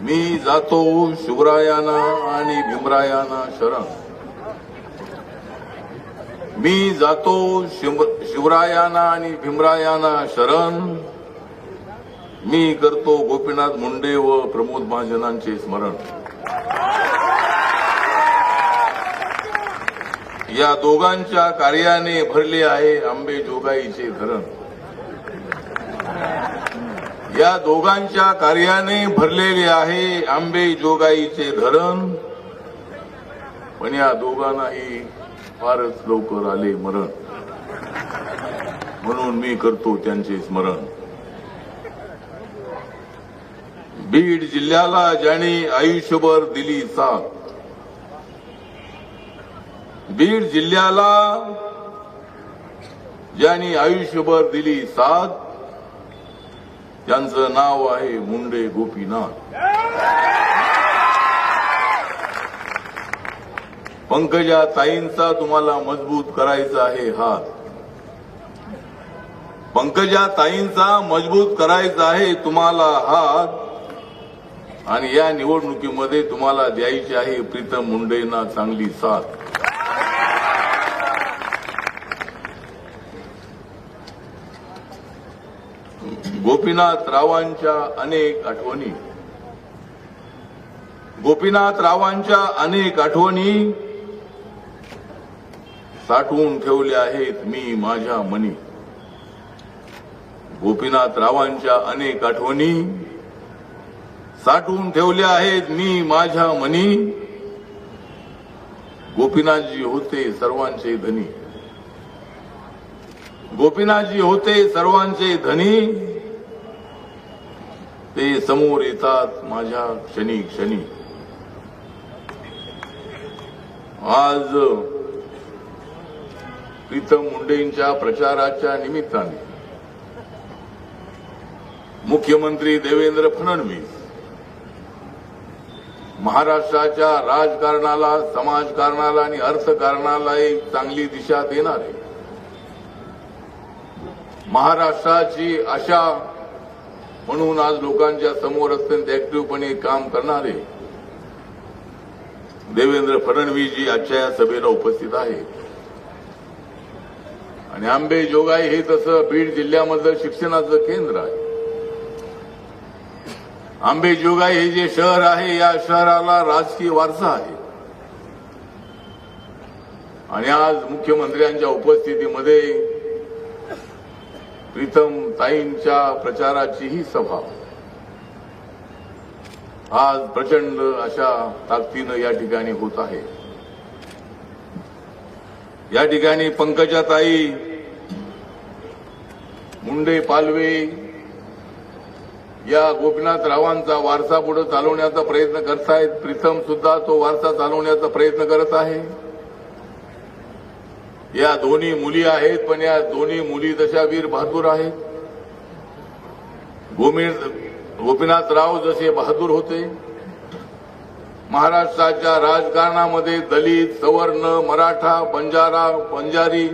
मी जातो शिवरायाना आणि भीमरायाना शरण. मी जातो शिव- शिवरायाना आणि भीमरायाना शरण. मी करतो गोपीनाथ मुंडे व प्रमोद महाजनांचे स्मरण. या दोघांच्या कार्याने भरले आहे आंबे जोगाईचे धरण. या दोघांच्या कार्याने भरलेले आहे आंबे जोगाईचे धरण. पण या दोघांनाही फारच लवकर आले मरण. म्हणून मी करतो त्यांचे स्मरण. बीड जिल्ह्याला ज्याने आयुष्यभर दिली साथ. बीड जिल्ह्याला ज्यांनी आयुष्यभर दिली साथ यांचं नाव आहे मुंडे गोपीनाथ. पंकजा ताईंचा तुम्हाला मजबूत करायचा आहे हात. पंकजा ताईंचा मजबूत करायचा आहे तुम्हाला हात. आणि या निवडणुकीमध्ये तुम्हाला द्यायची आहे प्रीतम मुंडेंना चांगली साथ. गोपीनाथ रावांच्या अनेक आठवणी. गोपीनाथ रावांच्या अनेक आठवणी साठवून ठेवल्या आहेत मी माझ्या मनी. गोपीनाथ रावांच्या अनेक आठवणी साठवून ठेवल्या आहेत मी माझ्या मनी. गोपीनाथजी होते सर्वांचे धनी. गोपीनाथजी होते सर्वांचे धनी. ते समोर येतात माझ्या क्षणी क्षणी. आज प्रीतम मुंडेंच्या प्रचाराच्या निमित्ताने मुख्यमंत्री देवेंद्र फडणवीस महाराष्ट्राच्या राजकारणाला समाजकारणाला आणि अर्थकारणाला एक चांगली दिशा देणारे. महाराष्ट्राची अशा म्हणून आज लोकांच्या समोर अत्यंत ऍक्टिव्हपणे काम करणारे देवेंद्र फडणवीसजी आजच्या या सभेला उपस्थित आहेत. आणि आंबे जोगाई हे तसं बीड जिल्ह्यामधलं शिक्षणाचं केंद्र आहे. आंबे जोगाई हे जे शहर आहे या शहराला राजकीय वारसा आहे. आणि आज मुख्यमंत्र्यांच्या उपस्थितीमध्ये प्रीतम ताईंच्या प्रचाराचीही सभा. आज प्रचंड अशा ताकदीनं या ठिकाणी होत आहे. या ठिकाणी पंकजाताई मुंडे पालवे या गोपीनाथ रावांचा वारसा पुढे चालवण्याचा प्रयत्न करतायत. प्रीतम सुद्धा तो वारसा चालवण्याचा प्रयत्न करत आहे. या दोन्ही मुली आहेत पण या दोन्ही मुली तशा वीर बहादूर आहेत. गोपीनाथ गोपीनाथराव जसे बहादूर होते. महाराष्ट्राच्या राजकारणामध्ये दलित सवर्ण मराठा बंजारा बंजारी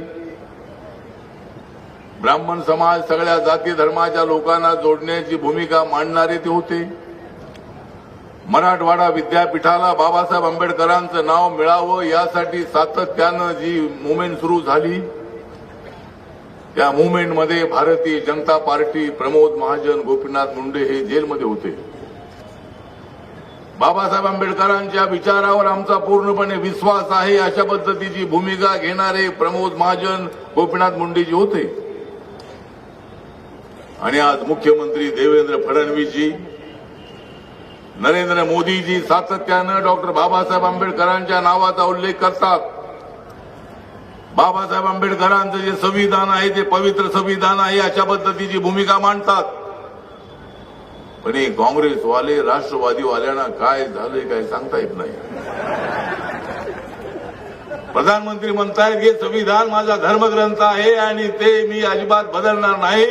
ब्राह्मण समाज सगळ्या जाती धर्माच्या लोकांना जोडण्याची भूमिका मांडणारे ते होते. मराठवाडा विद्यापीठाला बाबासाहेब आंबेडकरांचं नाव मिळावं यासाठी सातत्यानं जी मुवमेंट सुरू झाली त्या मुवमेंटमध्ये भारतीय जनता पार्टी प्रमोद महाजन गोपीनाथ मुंडे हे जेलमध्ये होते. बाबासाहेब आंबेडकरांच्या विचारावर आमचा पूर्णपणे विश्वास आहे अशा पद्धतीची भूमिका घेणारे प्रमोद महाजन गोपीनाथ मुंडेजी होते. आणि आज मुख्यमंत्री देवेंद्र फडणवीसजी नरेंद्र मोदीजी सातत्यानं डॉक्टर बाबासाहेब आंबेडकरांच्या नावाचा उल्लेख करतात. बाबासाहेब आंबेडकरांचं जे संविधान आहे ते पवित्र संविधान आहे अशा पद्धतीची भूमिका मांडतात. पण हे काँग्रेसवाले राष्ट्रवादीवाल्यांना काय झालंय काय सांगता येत नाही. प्रधानमंत्री म्हणतायत हे संविधान माझा धर्मग्रंथ आहे आणि ते मी अजिबात बदलणार नाही.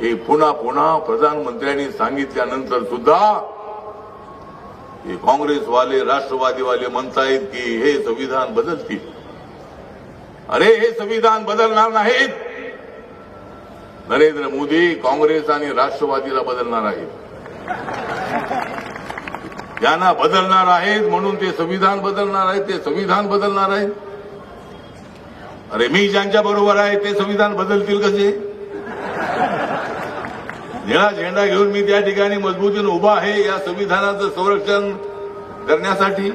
हे पुन्हा पुन्हा प्रधानमंत्र्यांनी सांगितल्यानंतर सुद्धा हे काँग्रेसवाले राष्ट्रवादीवाले म्हणतायत की हे संविधान बदलतील. अरे हे संविधान बदलणार नाहीत. नरेंद्र मोदी काँग्रेस आणि राष्ट्रवादीला बदलणार आहेत. यांना बदलणार आहेत म्हणून ते संविधान बदलणार आहेत ते संविधान बदलणार आहेत. अरे मी ज्यांच्या बरोबर आहे ते संविधान बदलतील कसे? निळा झेंडा घेऊन मी त्या ठिकाणी मजबूतीने उभा आहे. या संविधानाचं संरक्षण करण्यासाठी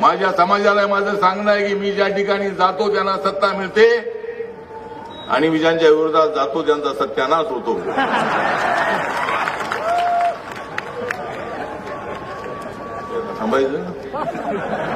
माझ्या समाजाला माझं सांगणं आहे की मी ज्या ठिकाणी जातो त्यांना सत्ता मिळते आणि मी ज्यांच्या विरोधात जातो त्यांचा सत्यानाश होतो. थांबायचं?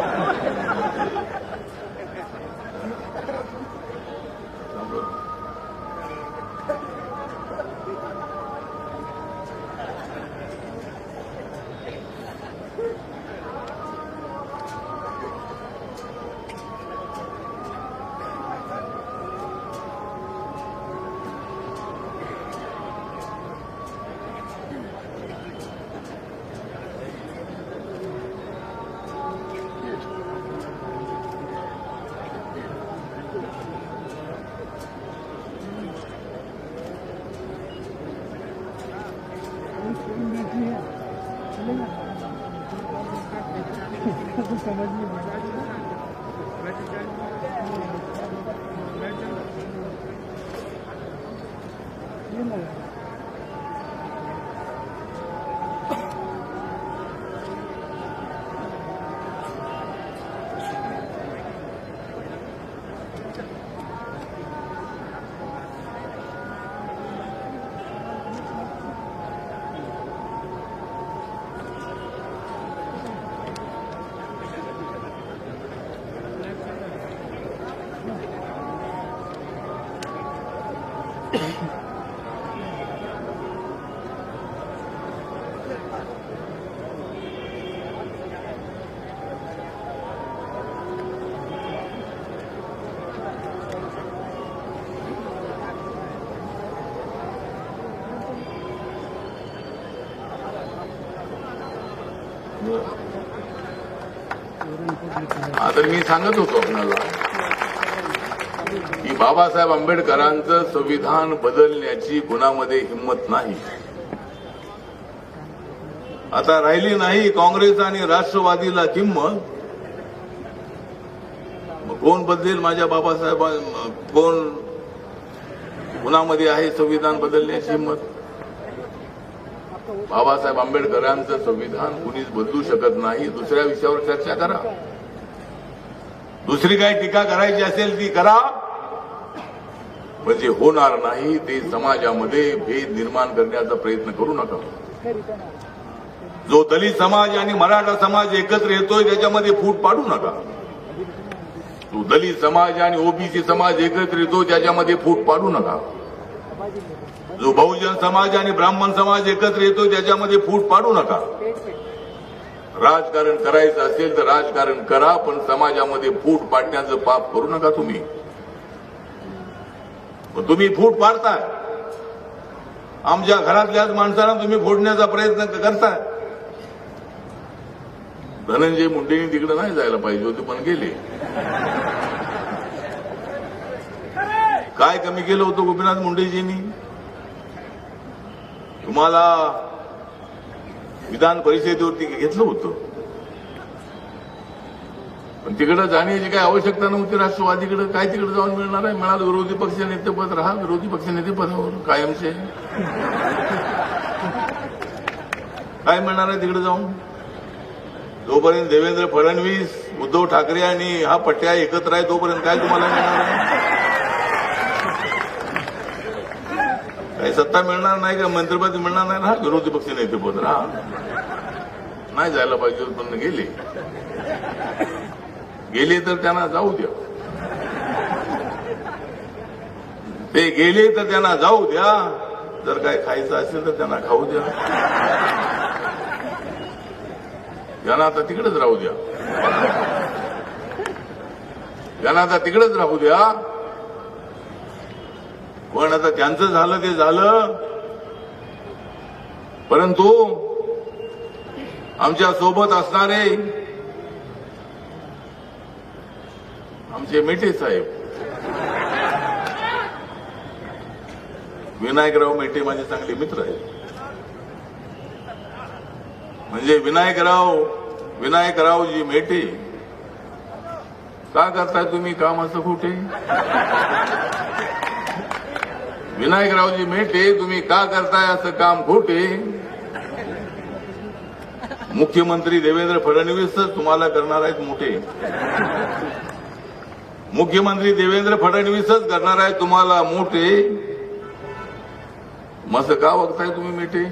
तर मी सांगत होतो आपणाला की बाबासाहेब आंबेडकरांचं संविधान बदलण्याची कुणामध्ये हिंमत नाही. आता राहिली नाही काँग्रेस आणि राष्ट्रवादीला किंमत. मग कोण बदलेल माझ्या बाबासाहेब कोण कुणामध्ये आहे संविधान बदलण्याची हिंमत? बाबासाहेब आंबेडकरांचं संविधान कुणीच बदलू शकत नाही. दुसऱ्या विषयावर चर्चा करा. दुसरी काही टीका करायची असेल ती करा. म्हणजे होणार नाही ते समाजामध्ये भेद निर्माण करण्याचा प्रयत्न करू नका. जो दलित समाज आणि मराठा समाज एकत्र येतोय त्याच्यामध्ये फूट पाडू नका. जो दलित समाज आणि ओबीसी समाज एकत्र येतो त्याच्यामध्ये फूट पाडू नका. जो बहुजन समाज आणि ब्राह्मण समाज एकत्र येतो त्याच्यामध्ये फूट पाडू नका. राजकारण करायचं असेल तर राजकारण करा पण समाजामध्ये फूट पाडण्याचं पाप करू नका तुम्ही. पण तुम्ही फूट पाडताय. आमच्या घरातल्याच माणसांना तुम्ही फोडण्याचा प्रयत्न करताय. धनंजय मुंडेंनी तिकडे नाही जायला पाहिजे होते पण गेले. काय कमी केलं होतं गोपीनाथ मुंडेजींनी? तुम्हाला विधान परिषदेवरती घेतलं होतं. पण तिकडे जाण्याची काही आवश्यकता नव्हती राष्ट्रवादीकडे काय तिकडे जाऊन मिळणार आहे? मिळालं विरोधी पक्ष नेतेपद राहा विरोधी पक्ष नेतेपदावर कायमचे काय मिळणार आहे तिकडे जाऊन? जोपर्यंत देवेंद्र फडणवीस उद्धव ठाकरे आणि हा पट्ट्या एकत्र आहे तोपर्यंत काय तुम्हाला मिळणार आहे? काही सत्ता मिळणार नाही का? मंत्रिपद मिळणार नाही ना? विरोधी पक्ष नेतेपद राहा नाही जायला पाहिजे उत्पन्न पण गेले. गेले तर त्यांना जाऊ द्या. ते गेले तर त्यांना जाऊ द्या. जर काय खायचं असेल तर त्यांना खाऊ द्या. त्यांना आता तिकडेच राहू द्या. त्यांना आता तिकडेच राहू द्या. पण आता त्यांचं झालं ते झालं. परंतु आमच्यासोबत असणारे आमचे मेटे साहेब. विनायकराव मेटे माझे चांगले मित्र आहेत. म्हणजे विनायकराव विनायकरावजी मेटे का करताय तुम्ही काम असं कुठे विनायकरावजी मेटे तुम्ही का करताय असं काम खोटे? मुख्यमंत्री देवेंद्र फडणवीसच तुम्हाला करणार आहेत मोठे. मुख्यमंत्री देवेंद्र फडणवीसच करणार आहे तुम्हाला मोठे. मस्त का बघताय तुम्ही मेटे?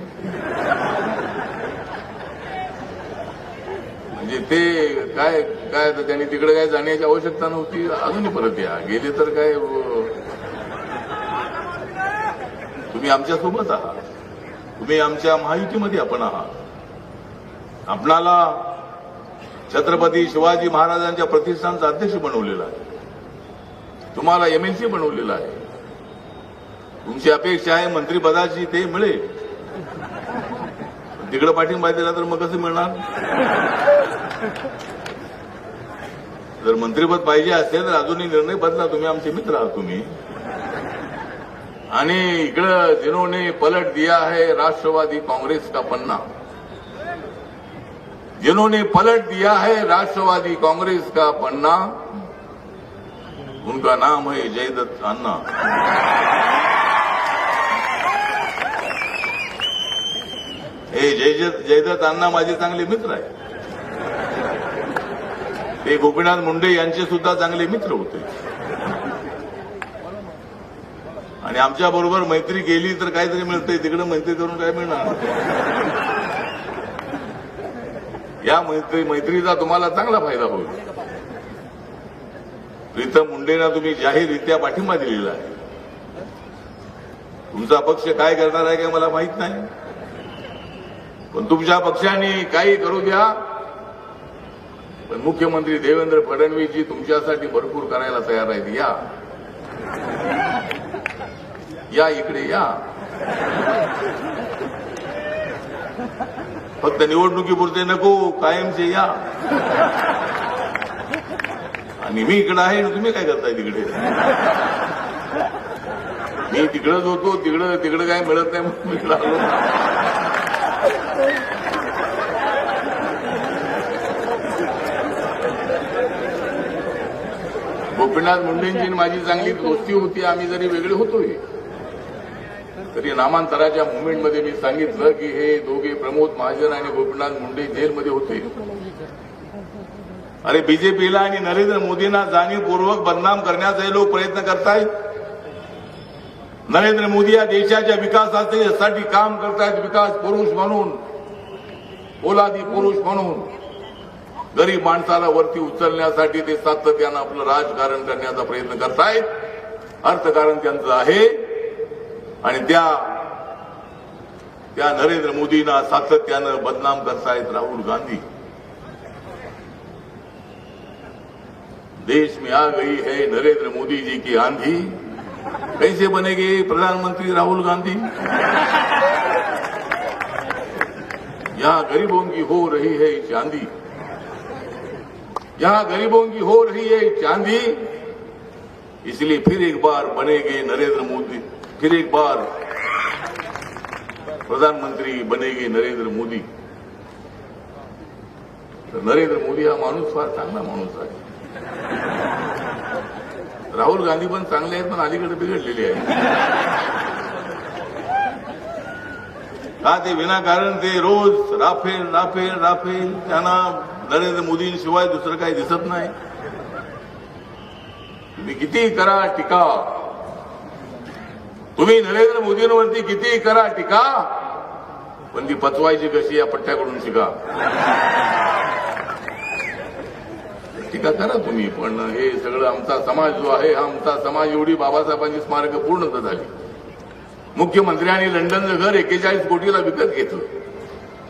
म्हणजे ते काय काय त्यांनी तिकडे काय जाण्याची आवश्यकता नव्हती? अजूनही परत या. गेले तर काय तुम्ही आमच्यासोबत आहात. तुम्ही आमच्या महायुतीमध्ये आपण आहात. आपणाला छत्रपती शिवाजी महाराजांच्या प्रतिष्ठानचा अध्यक्ष बनवलेला आहे. तुम्हाला एमएलसी बनवलेला आहे. तुमची अपेक्षा आहे मंत्रिपदाची ते मिळेल. तिकडे पाठिंबा दिला तर मग कसं मिळणार? जर मंत्रिपद पाहिजे असेल तर अजूनही निर्णय बदला. तुम्ही आमचे मित्र आहात तुम्ही. आणि इकडं जिन्होंने पलट दिया है राष्ट्रवादी कांग्रेस का पन्ना. जिन्होंने पलट दिया है राष्ट्रवादी कांग्रेस का पन्ना. उनका नाम है जयदत्त अन्ना हे जयदत्त जयदत्त अण्णा माझे चांगले मित्र आहे ते गोपीनाथ मुंडे यांचे सुद्धा चांगले मित्र होते. आणि आमच्या बरोबर मैत्री केली तर काहीतरी मिळतंय. तिकडे मैत्री करून काय मिळणार? या मैत्री मैत्रीचा तुम्हाला चांगला फायदा होईल. प्रीतम मुंडेंना तुम्ही जाहीररित्या पाठिंबा दिलेला आहे. तुमचा पक्ष काय करणार आहे काय मला माहीत नाही. पण तुमच्या पक्षाने काही करू द्या. पण मुख्यमंत्री देवेंद्र फडणवीसजी तुमच्यासाठी भरपूर करायला तयार आहेत. या. या इकडे या. फक्त निवडणुकीपुरते नको कायमचे या. आणि मी इकडे आहे तुम्ही काय करताय तिकडे? मी तिकडच होतो तिकडं तिकडं काय मिळत नाही म्हणून इकडं आलो. गोपीनाथ मुंडेंची आणि माझी चांगली दोस्ती होती आम्ही जरी वेगळे होतोय. तरी नामांतराच्या मुवमेंटमध्ये मी सांगितलं की हे दोघे प्रमोद महाजन आणि गोपीनाथ मुंडे जेलमध्ये होते. अरे बीजेपीला आणि नरेंद्र मोदींना जाणीवपूर्वक बदनाम करण्याचा हे लोक प्रयत्न करतायत. नरेंद्र मोदी या देशाच्या विकासासाठी काम करतायत विकास पुरुष म्हणून ओलादी पुरुष म्हणून. गरीब माणसाला वरती उचलण्यासाठी ते सातत्यानं आपलं राजकारण करण्याचा प्रयत्न करतायत. अर्थकारण त्यांचं आहे. आणि त्या त्या नरेंद्र मोदींना सातत्यानं बदनाम करतायत राहुल गांधी देश में आ गई है नरेंद्र मोदी जी की आंधी कैसे बनेंगे प्रधानमंत्री राहुल गांधी यहाँ गरीबों की हो रही है चांदी यहाँ गरीबों की हो रही है चांदी इसलिए फिर एक बार बनेंगे नरेंद्र मोदी फिर एक बार प्रधानमंत्री बनेगे नरेंद्र मोदी। तर नरेंद्र मोदी हा माणूस फार चांगला माणूस आहे. राहुल गांधी पण चांगले आहेत पण अलीकडे बिघडलेले आहेत. का ते विनाकारण ते रोज राफेल राफेल राफेल त्यांना नरेंद्र मोदींशिवाय दुसरं काही दिसत नाही. तुम्ही किती करा टीका. तुम्ही नरेंद्र मोदींवरती किती करा टीका? पण ती पचवायची कशी या पट्ट्याकडून शिका टीका करा तुम्ही पण हे सगळं आमचा समाज जो आहे हा आमचा समाज एवढी बाबासाहेबांची स्मारक पूर्ण झाली मुख्यमंत्र्यांनी लंडनचं घर एकेचाळीस कोटीला विकत घेतलं.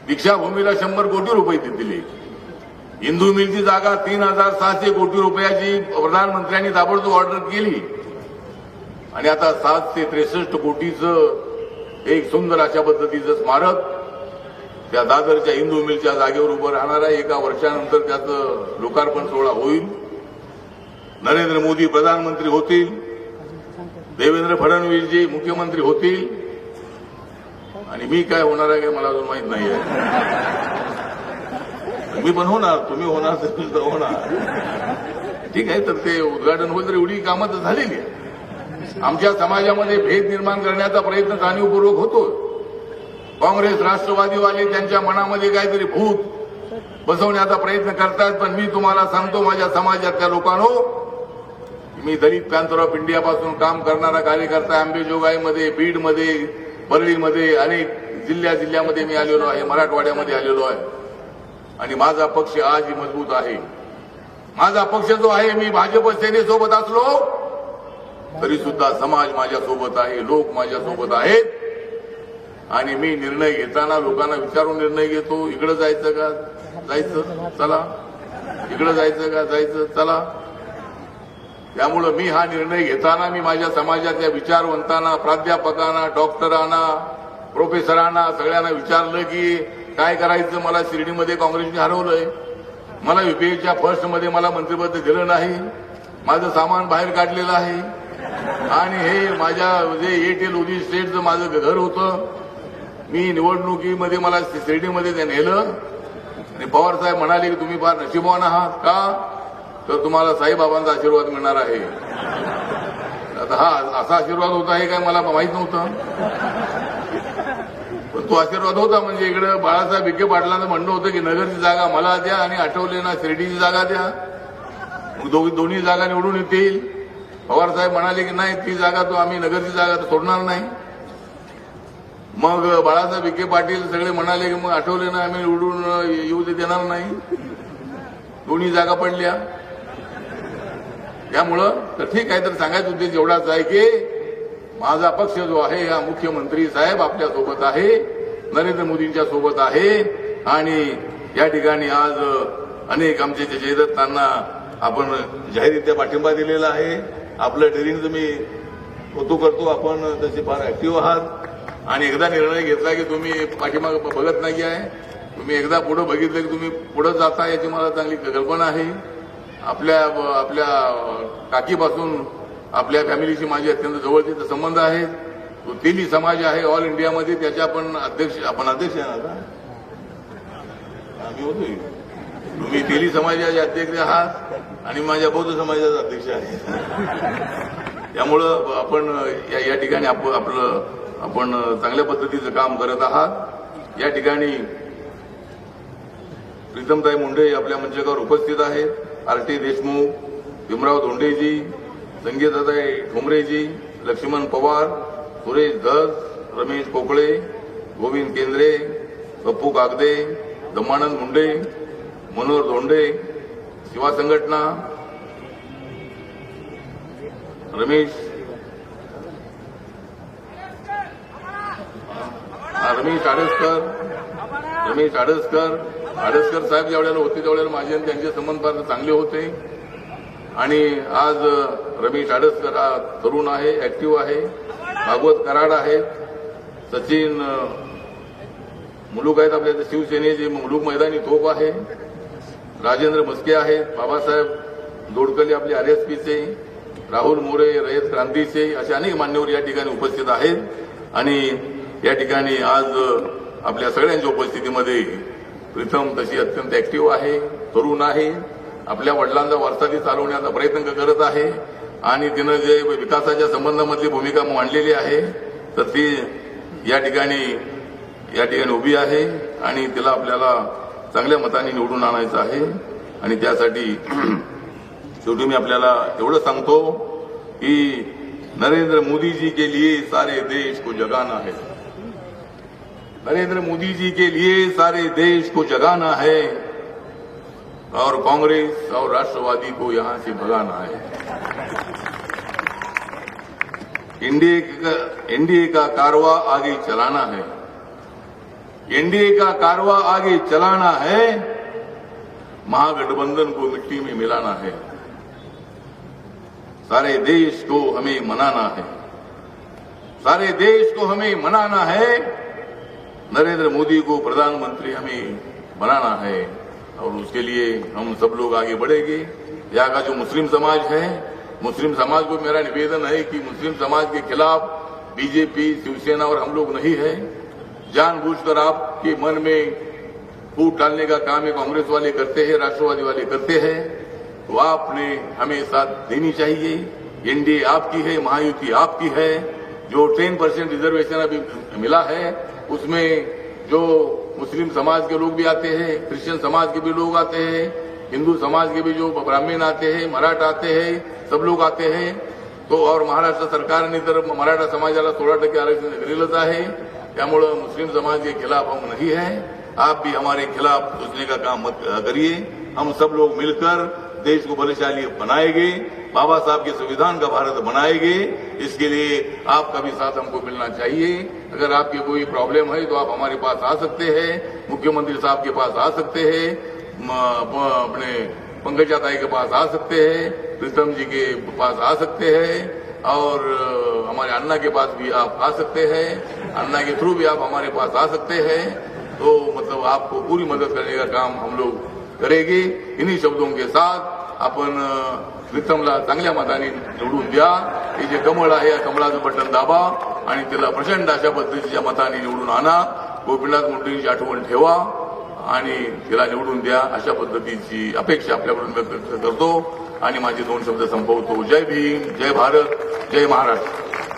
दीक्षाभूमीला शंभर कोटी रुपये दिले. हिंदू मिलची जागा तीन हजार सहाशे कोटी रुपयाची प्रधानमंत्र्यांनी ताबडतोब ऑर्डर केली. आणि आता सातशे त्रेसष्ट कोटीचं एक सुंदर अशा पद्धतीचं स्मारक त्या दादरच्या हिंदू मिलच्या जागेवर उभं राहणार आहे. एका वर्षानंतर त्याचं लोकार्पण सोहळा होईल. नरेंद्र मोदी प्रधानमंत्री होतील. देवेंद्र फडणवीसजी मुख्यमंत्री होतील. आणि मी काय होणार आहे काय मला अजून माहीत नाही आहे. तुम्ही पण होणार. तुम्ही होणार तर होणार. ठीक आहे तर ते उद्घाटन होईल तर एवढी कामं तर झालेली आहे आमच्या समाजामध्ये भेद निर्माण करण्याचा प्रयत्न जाणीवपूर्वक होतो काँग्रेस राष्ट्रवादीवाले त्यांच्या मनामध्ये काहीतरी भूत बसवण्याचा प्रयत्न करतात पण मी तुम्हाला सांगतो माझ्या समाजातल्या लोकांनो मी दलित पॅन्थर ऑफ इंडियापासून काम करणारा कार्यकर्ता आंबेजोगाईमध्ये बीडमध्ये परळीमध्ये अनेक जिल्ह्या जिल्ह्यामध्ये मी आलेलो आहे मराठवाड्यामध्ये आलेलो आहे. आणि माझा पक्ष आजही मजबूत आहे. माझा पक्ष जो आहे मी भाजप सेनेसोबत असलो तरी सुद्धा समाज माझ्यासोबत आहे लोक माझ्यासोबत आहेत. आणि मी निर्णय घेताना लोकांना विचारून निर्णय घेतो इकडं जायचं का? जायचं? चला. इकडं जायचं का? जायचं? चला. त्यामुळं मी हा निर्णय घेताना मी माझ्या समाजातल्या विचारवंतांना प्राध्यापकांना डॉक्टरांना प्रोफेसरांना सगळ्यांना विचारलं की काय करायचं? मला शिर्डीमध्ये काँग्रेसने हरवलंय. मला युपीएच्या फर्स्टमध्ये मला मंत्रिपद दिलं नाही. माझं सामान बाहेर काढलेलं आहे. आणि हे माझ्या जे एटेल उदी स्टेटचं माझं घर होतं. मी निवडणुकीमध्ये मला शिर्डीमध्ये ते नेलं. आणि पवार साहेब म्हणाले की तुम्ही फार नशिबवान आहात का? तर तुम्हाला साईबाबांचा आशीर्वाद मिळणार आहे. आता हा असा आशीर्वाद होता हे काय मला माहीत नव्हतं. पण तो आशीर्वाद होता म्हणजे इकडं बाळासाहेब विखे पाटलांचं म्हणणं होतं की नगरची जागा मला द्या आणि आठवलेना शिर्डीची जागा द्या. दोघी दोन्ही जागा निवडून येतील. पवार साहेब म्हणाले की नाही ती जागा तो आम्ही नगरची जागा तर सोडणार नाही. मग बाळासाहेब विखे पाटील सगळे म्हणाले की मग आठवले ना आम्ही निवडून येऊ दे देणार नाही. दोन्ही जागा पडल्या. त्यामुळं तर ठीक आहे तर सांगायचं उद्देश एवढाच आहे की माझा पक्ष जो आहे हा मुख्यमंत्री साहेब आपल्यासोबत आहे नरेंद्र मोदींच्या सोबत आहे आणि या ठिकाणी आज अनेक आमचे जे जयदत्तांना आपण जाहीररित्या पाठिंबा दिलेला आहे. आपलं डेअरिंग तुम्ही कौतुक करतो आपण तसे फार ऍक्टिव्ह आहात. आणि एकदा निर्णय घेतला की तुम्ही पाठीमाग बघत नाही आहे. तुम्ही एकदा पुढे बघितलं की तुम्ही पुढे जाता याची मला चांगली कल्पना आहे. आपल्या आपल्या काकीपासून आपल्या फॅमिलीशी माझे अत्यंत जवळचे संबंध आहेत. तो तेली समाज आहे ऑल इंडियामध्ये. त्याच्या आपण अध्यक्ष आपण अध्यक्ष आहे ना आता? आम्ही होतोय. तुम्ही तेली समाजाचे अध्यक्ष आहात आणि माझ्या बौद्ध समाजाचा अध्यक्ष आहे त्यामुळं आपण या या ठिकाणी आप- आपलं आपण चांगल्या पद्धतीचं काम करत आहात. या ठिकाणी प्रीतमताई मुंडे आपल्या मंचकावर उपस्थित आहेत. आर टी देशमुख भीमराव धोंडेजी संगीताताई ठोंबरेजी लक्ष्मण पवार सुरेश धस रमेश पोकळे गोविंद केंद्रे पप्पू कागदे दमानंद मुंडे मनोहर धोंडे शिवा संघटना रमेश रमेश आडसकर रमेश आडसकर आडसकर साहेब ज्या वेळेला होते त्यावेळेला माझे आणि त्यांचे संबंध फार चांगले होते. आणि आज रमेश आडसकर हा तरुण आहे ऍक्टिव्ह आहे भागवत कराड आहेत सचिन अ, मुलूक आहेत आपल्या शिवसेनेचे मुलूक मैदानी तोप आहे. राजेंद्र मस्के आहेत बाबासाहेब दोडकले आपले आरएसपीचे राहुल मोरे रयत क्रांतीचे असे अनेक मान्यवर या ठिकाणी उपस्थित आहेत. आणि या ठिकाणी आज आपल्या सगळ्यांच्या उपस्थितीमध्ये प्रीतम तशी अत्यंत ऍक्टिव्ह आहे तरुण आहे आपल्या वडिलांचा वारसा ती चालवण्याचा प्रयत्न करत आहे. आणि तिनं जे विकासाच्या संबंधामधली भूमिका मांडलेली आहे तर ती या ठिकाणी या ठिकाणी उभी आहे. आणि तिला आपल्याला चांगल्या मताने निवडून आणायचं आहे. आणि त्यासाठी शेवटी मी आपल्याला एवढं सांगतो की नरेंद्र मोदी जी के लिए सारे देश को जगाना है. नरेंद्र मोदी जी के लिए सारे देश को जगाना है. और कांग्रेस और राष्ट्रवादी को यहां से भगाना है. एनडीए का एनडीए का कारवा आगे चलाना है. एनडीए का कारवा आगे चलाना है, महागठबंधन को मिट्टी में मिलाना है। सारे देश को हमें मनाना है। सारे देश को हमें मनाना है। नरेंद्र मोदी को प्रधानमंत्री हमें बनाना है और उसके लिए हम सब लोग आगे बढ़ेंगे। यहाँ का जो मुस्लिम समाज है, मुस्लिम समाज को मेरा निवेदन है कि मुस्लिम समाज के खिलाफ बीजेपी, शिवसेना और हम लोग नहीं है। जानबूझकर आपके मन में फूट डालने का काम ये कांग्रेस वाले करते हैं, राष्ट्रवादी वाले करते हैं तो आपने हमें साथ देनी चाहिए। एनडीए आपकी है, महायुति आपकी है, जो टेन परसेंट रिजर्वेशन अभी मिला है, उसमें जो मुस्लिम समाज के लोग भी आते हैं, क्रिश्चियन समाज के भी लोग आते हैं, हिंदू समाज के भी जो ब्राह्मण आते हैं, मराठा आते हैं, सब लोग आते हैं तो और महाराष्ट्र सरकारने तर मराठा समाजाला सोळा टक्के आरक्षण आहे त्यामुळं मुस्लिम समाज के खिलाफ हम नहीं है। आप भी हमारे खिलाफ सोचने का काम मत करिए। हम सब लोग मिलकर देश को बलशाली बनाएँगे। बाबा साहब के संविधान का भारत बनाएँगे। इसके लिए आपका भी साथ हमको मिलना चाहिए। अगर आपकी कोई प्रॉब्लम है तो आप हमारे पास आ सकते हैं। मुख्यमंत्री साहब के पास आ सकते हैं। अपने पंकजा ताई के पास आ सकते हैं। प्रीतम जी के पास आ सकते हैं। और हमारे अन्ना के पास भी आप आ सकते हैं। अन्ना के थ्रू भी आप हमारे पास आ सकते हैं। तो मतलब आपको पूरी मदद करने का काम हम लोग करेंगे। इन्हीं शब्दों के साथ आपण प्रीतमला चांगल्या मताने निवडून द्या। हे जे कमळ आहे या कमळाचं बटन दाबा आणि त्याला प्रचंड अशा पद्धतीच्या मताने निवडून आणा. गोपीनाथ मुंडेंची आठवण ठेवा आणि तिला निवडून द्या अशा पद्धतीची अपेक्षा आपल्याकडून व्यक्त करतो. आणि माझे दोन शब्द संपवतो. जय भीम जय भारत जय महाराष्ट्र.